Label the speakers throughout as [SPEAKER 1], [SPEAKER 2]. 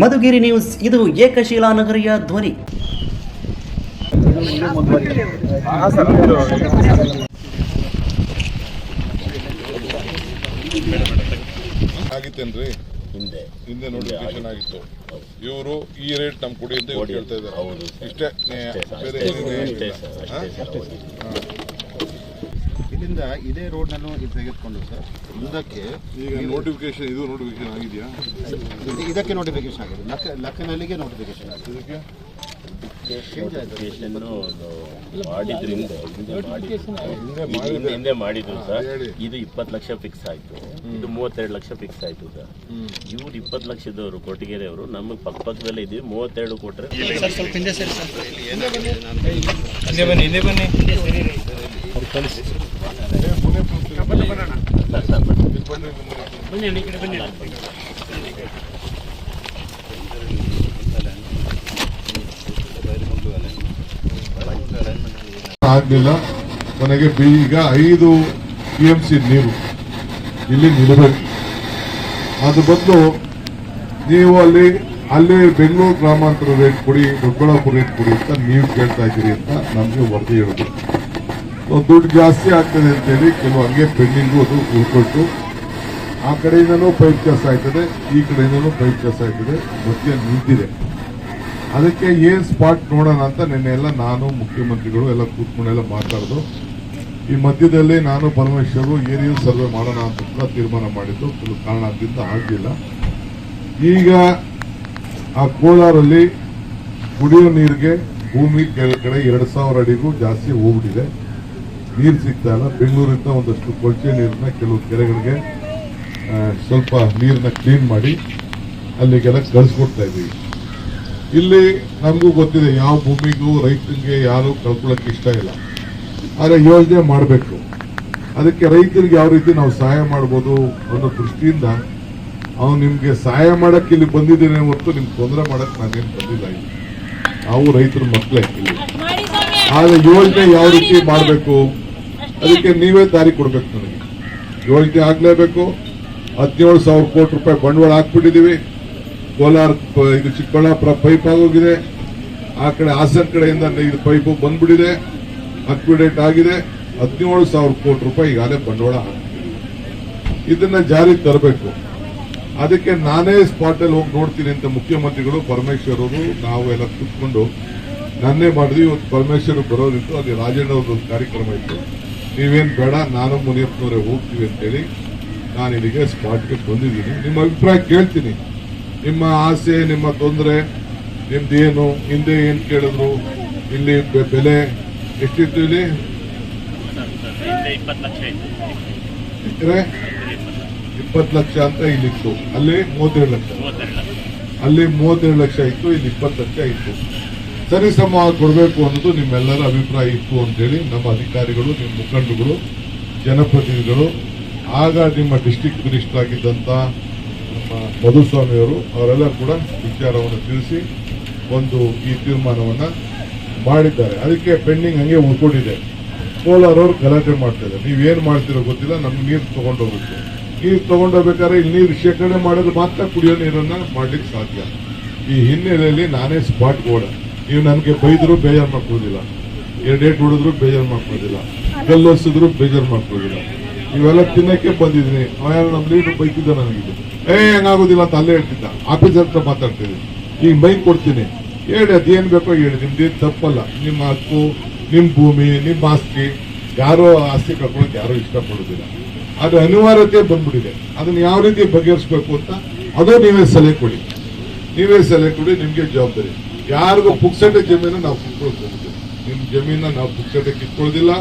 [SPEAKER 1] Madhugiri news ಇದು ಏಕಶಿಲಾ ನಗರಿಯ ಧ್ವನಿ.
[SPEAKER 2] ಆಗಿತ್ತೇನ್ರಿ?
[SPEAKER 3] ಹಿಂದೆ.
[SPEAKER 2] ಹಿಂದೆ ನೋಟಿಫಿಕೇಶನ್ ಆಗಿತ್ತು. ಇವರು ಈ ರೇಟ್ ನಮ್ಮ ಕೊಡಿ ಅಂತ ಇವ್ರು ಕೇಳ್ತಾ ಇದ್ದಾರೆ. ಇಷ್ಟೇ. ಬೇರೆ ಏನಿದೆ?
[SPEAKER 4] ಇಲ್ಲಿಂದ ಇದೇ ರೋಡ್ನನ್ನು ಇದು ತೆಗೆದುಕೊಂಡು ಸರ್. ಮುಂದಕ್ಕೆ
[SPEAKER 2] ಈಗ ನೋಟಿಫಿಕೇಶನ್ ಇದು ನೋಟಿಫಿಕೇಶನ್ ಆಗಿದೆಯಾ?
[SPEAKER 4] ಇದು- ಇದಕ್ಕೆ ನೋಟಿಫಿಕೇಶನ್ ಆಗಿದೆ. ಲಕ್ಕ ಲಕ್ಕನಲ್ಲಿಗೆ ನೋಟಿಫಿಕೇಶನ್ ಆಗಿದೆ.
[SPEAKER 2] ಇದಕ್ಕೆ?
[SPEAKER 3] ಮಾಡಿದ್ರಿಂದ ಹಿಂದೆ. ಇದು
[SPEAKER 2] ಮಾಡಿದ್ರೆ.
[SPEAKER 3] ಹಿಂದೆ ಮಾಡಿದ್ರು. ಸರ್.
[SPEAKER 2] ಹೇಳಿ.
[SPEAKER 3] ಇದು ಇಪ್ಪತ್ತು ಲಕ್ಷ ಫಿಕ್ಸ್ ಆಯ್ತು. ಇದು ಮೂವತ್ತೆರಡು ಲಕ್ಷ ಫಿಕ್ಸ್ ಆಯ್ತು ಸರ್. ಇವ್ರು ಇಪ್ಪತ್ತು ಲಕ್ಷದವರು ಕೊಟ್ಟಿಗೆರೆ ಅವರು ನಮಗೆ ಪಕ್ಕ ಪಕ್ಕದಲ್ಲೇ ಇದೀವಿ ಮೂವತ್ತೆರಡು ಕೊಟ್ರೆ
[SPEAKER 2] ಬನ್ನಿ. ಆಗ್ಲಿಲ್ಲ ಕೊನೆಗೆ ಬಿ, ಈಗ ಐದು ಪಿ ಎಂ ಸಿ ನೀರು ಇಲ್ಲಿ ನಿಲ್ಲಬೇಕು ಅದು ಬದಲು ನೀವು ಅಲ್ಲಿ ಅಲ್ಲಿ ಬೆಂಗಳೂರು ಗ್ರಾಮಾಂತರ ರೇಟ್ ಕೊಡಿ ದೊಡ್ಡಬಳ್ಳಾಪುರ ರೇಟ್ ಕೊಡಿ ಅಂತ ನೀವು ಕೇಳ್ತಾ ಇದ್ದೀರಿ ಅಂತ ನಮಗೆ ವರದಿ ಸೊ ದುಡ್ಡು ಜಾಸ್ತಿ ಆಗ್ತದೆ ಅಂತೇಳಿ ಕೆಲವು ಹಂಗೆ ಪೆಂಡಿಂಗು ಅದು ಉಳ್ಕೊಟ್ಟು ಆ ಕಡೆಯಿಂದನೂ ಪೈಪ್ ಕೆಲಸ ಆಯ್ತದೆ, ಈ ಕಡೆಯಿಂದನೂ ಪೈಪ್ ಕೆಲಸ ಆಯ್ತದೆ ಮಧ್ಯೆ ನಿಂತಿದೆ. ಅದಕ್ಕೆ ಏನು ಸ್ಪಾಟ್ ನೋಡೋಣ ಅಂತ ನಿನ್ನೆ ಎಲ್ಲ ನಾನು, ಮುಖ್ಯಮಂತ್ರಿಗಳು ಎಲ್ಲ ಕೂತ್ಕೊಂಡೆಲ್ಲ ಮಾತಾಡೋದು. ಈ ಮಧ್ಯದಲ್ಲಿ ನಾನು ಪರಮೇಶ್ವರು ಏರಿಯಲ್ ಸರ್ವೆ ಮಾಡೋಣ ಅಂತ ಕೂಡ ತೀರ್ಮಾನ ಮಾಡಿದ್ದು. ಕೆಲವು ಕಾರಣದಿಂದ ಆಗಲಿಲ್ಲ. ಈಗ ಆ ಕೋಲಾರಲ್ಲಿ ಕುಡಿಯೋ ನೀರಿಗೆ ಭೂಮಿ ಕೆಳಗಡೆ ಎರಡು ಸಾವಿರ ಅಡಿಗೂ ಜಾಸ್ತಿ ಹೋಗ್ಬಿಟ್ಟಿದೆ. ನೀರು ಸಿಗ್ತಾ ಇಲ್ಲ. ಬೆಂಗಳೂರಿಂದ ಒಂದಷ್ಟು ಕೊಳಚೆ ನೀರನ್ನ ಕೆಲವು ಕೆರೆಗಳಿಗೆ ಸ್ವಲ್ಪ ನೀರನ್ನ ಕ್ಲೀನ್ ಮಾಡಿ ಅಲ್ಲಿಗೆಲ್ಲ ಕಳಿಸ್ಕೊಡ್ತಾ ಇದ್ದೀವಿ. ಇಲ್ಲಿ ನಮಗೂ ಗೊತ್ತಿದೆ, ಯಾವ ಭೂಮಿಗೂ ರೈತರಿಗೆ ಯಾರು ಕಳ್ಕೊಳ್ಳೋಕೆ ಇಷ್ಟ ಇಲ್ಲ. ಆದರೆ ಯೋಜನೆ ಮಾಡಬೇಕು. ಅದಕ್ಕೆ ರೈತರಿಗೆ ಯಾವ ರೀತಿ ನಾವು ಸಹಾಯ ಮಾಡ್ಬೋದು ಅನ್ನೋ ದೃಷ್ಟಿಯಿಂದ ಅವ್ನು ನಿಮಗೆ ಸಹಾಯ ಮಾಡೋಕ್ಕೆ ಇಲ್ಲಿ ಬಂದಿದ್ದೇನೆ ಹೊರತು ನಿಮ್ಗೆ ತೊಂದರೆ ಮಾಡೋಕ್ಕೆ ನಾನೇನು ಬಂದಿಲ್ಲ ಇಲ್ಲಿ. ನಾವು ರೈತರ ಮಕ್ಕಳೇ ಇಲ್ಲಿ. ಆದರೆ ಯೋಜನೆ ಯಾವ ರೀತಿ ಮಾಡಬೇಕು? ಅದಕ್ಕೆ ನೀವೇ ದಾರಿ ಕೊಡ್ಬೇಕು ನನಗೆ. ಯೋಜನೆ ಆಗ್ಲೇಬೇಕು. ಹದಿನೇಳು ಸಾವಿರ ಕೋಟಿ ರೂಪಾಯಿ ಬಂಡವಾಳ ಹಾಕ್ಬಿಟ್ಟಿದೀವಿ ಕೋಲಾರ ಇದು ಚಿಕ್ಕಬಳ್ಳಾಪುರ ಪೈಪ್ ಆಗೋಗಿದೆ. ಆ ಕಡೆ ಹಾಸನ ಕಡೆಯಿಂದ ಇದು ಪೈಪ್ ಬಂದ್ಬಿಟ್ಟಿದೆ. ಅಕ್ವಿಡೇಟ್ ಆಗಿದೆ. ಹದಿನೇಳು ಸಾವಿರ ಕೋಟಿ ರೂಪಾಯಿ ಈಗಾಗಲೇ ಬಂಡವಾಳ ಹಾಕ್ತಿದೆ ಇದನ್ನ ಜಾರಿ ತರಬೇಕು. ಅದಕ್ಕೆ ನಾನೇ ಸ್ಪಾಟ್ ಅಲ್ಲಿ ಹೋಗಿ ನೋಡ್ತೀನಿ ಅಂತ ಮುಖ್ಯಮಂತ್ರಿಗಳು, ಪರಮೇಶ್ವರ್ ಅವರು, ನಾವು ಎಲ್ಲ ಕೂತ್ಕೊಂಡು ನನ್ನೇ ಮಾಡಿದ್ವಿ. ಇವತ್ತು ಪರಮೇಶ್ವರ್ ಬರೋದಿತ್ತು, ಅಲ್ಲಿ ರಾಜಣ್ಣ ಅವ್ರದ್ದು ಕಾರ್ಯಕ್ರಮ ಇತ್ತು. ನೀವೇನ್ ಬೇಡ ನಾನು ಮುನಿಯಪ್ಪನವರೇ ಹೋಗ್ತೀವಿ ಅಂತೇಳಿ ನಾನು ಇಲ್ಲಿಗೆ ಸ್ಪಾಟ್ಗೆ ಬಂದಿದ್ದೀನಿ. ನಿಮ್ಮ ಅಭಿಪ್ರಾಯ ಕೇಳ್ತೀನಿ. ನಿಮ್ಮ ಆಸೆ ನಿಮ್ಮ ತೊಂದರೆ ನಿಮ್ದೇನು ಹಿಂದೆ ಏನು ಕೇಳಿದ್ರು ಇಲ್ಲಿ ಬೆಲೆ ಎಷ್ಟಿತ್ತು ಇಲ್ಲಿ? ಇಪ್ಪತ್ತು ಲಕ್ಷ ಅಂತ ಇಲ್ಲಿತ್ತು. ಅಲ್ಲಿ ಮೂವತ್ತೇಳು ಲಕ್ಷ. ಅಲ್ಲಿ ಮೂವತ್ತೇಳು ಲಕ್ಷ ಇತ್ತು ಇಲ್ಲಿ ಇಪ್ಪತ್ತು ಲಕ್ಷ ಇತ್ತು. ಸರಿ ಸಮ ಕೊಡಬೇಕು ಅನ್ನೋದು ನಿಮ್ಮೆಲ್ಲರ ಅಭಿಪ್ರಾಯ ಇತ್ತು ಅಂತೇಳಿ ನಮ್ಮ ಅಧಿಕಾರಿಗಳು, ನಿಮ್ಮ ಮುಖಂಡರುಗಳು, ಜನಪ್ರತಿನಿಧಿಗಳು, ಆಗ ನಿಮ್ಮ ಡಿಸ್ಟಿಕ್ ಮಿನಿಸ್ಟರ್ ಆಗಿದ್ದಂತ ನಮ್ಮ ಮಧುಸ್ವಾಮಿಯವರು ಅವರೆಲ್ಲ ಕೂಡ ವಿಚಾರವನ್ನು ತಿಳಿಸಿ ಒಂದು ಈ ತೀರ್ಮಾನವನ್ನು ಮಾಡಿದ್ದಾರೆ. ಅದಕ್ಕೆ ಪೆಂಡಿಂಗ್ ಹಂಗೆ ಉಳ್ಕೊಂಡಿದೆ. ಅವರು ಗಲಾಟೆ ಇದ್ದಾರೆ. ನೀವೇನ್ ಮಾಡ್ತಿರೋ ಗೊತ್ತಿಲ್ಲ, ನಮ್ಗೆ ನೀರು ತೊಗೊಂಡೋಗುತ್ತೆ. ನೀರು ತಗೊಂಡೋಗ್ಬೇಕಾದ್ರೆ ಇಲ್ಲಿ ನೀರು ಶೇಖರಣೆ ಮಾಡಿದ್ರೆ ಮಾತ್ರ ಕುಡಿಯೋ ನೀರನ್ನ ಮಾಡ್ಲಿಕ್ಕೆ ಸಾಧ್ಯ. ಈ ಹಿನ್ನೆಲೆಯಲ್ಲಿ ನಾನೇ ಸ್ಪಾಟ್ ಗೋಡ. ನೀವು ನನಗೆ ಬೈದ್ರು ಬೇಜಾರು ಮಾಡ್ಕೋದಿಲ್ಲ ಎರಡೇಟ್ ಹೊಡೆದ್ರು ಬೇಜಾರು ಮಾಡ್ಕೋದಿಲ್ಲ ಗಲ್ಲೋಸಿದ್ರು ಬೇಜಾರು ಮಾಡ್ಕೋದಿಲ್ಲ ಇವೆಲ್ಲ ತಿನ್ನಕ್ಕೆ ಬಂದಿದ್ದೀನಿ. ಅವ ನಮ್ಮ ಲೀಡರ್ ಬೈತಿದ್ದ ನನಗಿದೆ ಏ, ಏನಾಗೋದಿಲ್ಲ ಅಂತ ಅಲ್ಲೇ ಹೇಳ್ತಿದ್ದ. ಆಫೀಸರ್ ಹತ್ರ ಮಾತಾಡ್ತೀನಿ ಈಗ ಬೈಕ್ ಕೊಡ್ತೀನಿ. ಹೇಳಿ ಅದೇನು ಬೇಕೋ ಹೇಳಿ. ನಿಮ್ದೇನು ತಪ್ಪಲ್ಲ. ನಿಮ್ಮ ಹಕ್ಕು ನಿಮ್ಮ ಭೂಮಿ ನಿಮ್ಮ ಆಸ್ತಿ. ಯಾರೋ ಆಸ್ತಿ ಕಳ್ಕೊಳಕ್ಕೆ ಯಾರೋ ಇಷ್ಟಪಡೋದಿಲ್ಲ. ಅದು ಅನಿವಾರ್ಯತೆ ಬಂದ್ಬಿಟ್ಟಿದೆ. ಅದನ್ನು ಯಾವ ರೀತಿ ಬಗೆಹರಿಸ್ಬೇಕು ಅಂತ ಅದು ನೀವೇ ಸಲಹೆ ಕೊಡಿ. ನೀವೇ ಸಲಹೆ ಕೊಡಿ, ನಿಮಗೆ ಜವಾಬ್ದಾರಿ. ಯಾರಿಗೂ ಪುಕ್ಸಟೆ ಜಮೀನ ನಾವು ಕಿತ್ಕೊಳ್ತೀವಿ ನಿಮ್ಮ ನಿಮ್ ಜಮೀನ ನಾವು ಪುಕ್ಸಟೆ ಕಿತ್ಕೊಳ್ಳೋದಿಲ್ಲ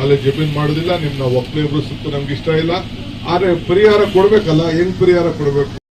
[SPEAKER 2] ಅಲ್ಲಿ ಜಮೀನ್ ಮಾಡೋದಿಲ್ಲ, ನಿಮ್ನ ಒಕ್ಕಲಿಬ್ರು ಸುತ್ತ ನಮ್ಗೆ ಇಷ್ಟ ಇಲ್ಲ. ಆದ್ರೆ ಪರಿಹಾರ ಕೊಡ್ಬೇಕಲ್ಲ, ಹೆಂಗ್ ಪರಿಹಾರ ಕೊಡಬೇಕು?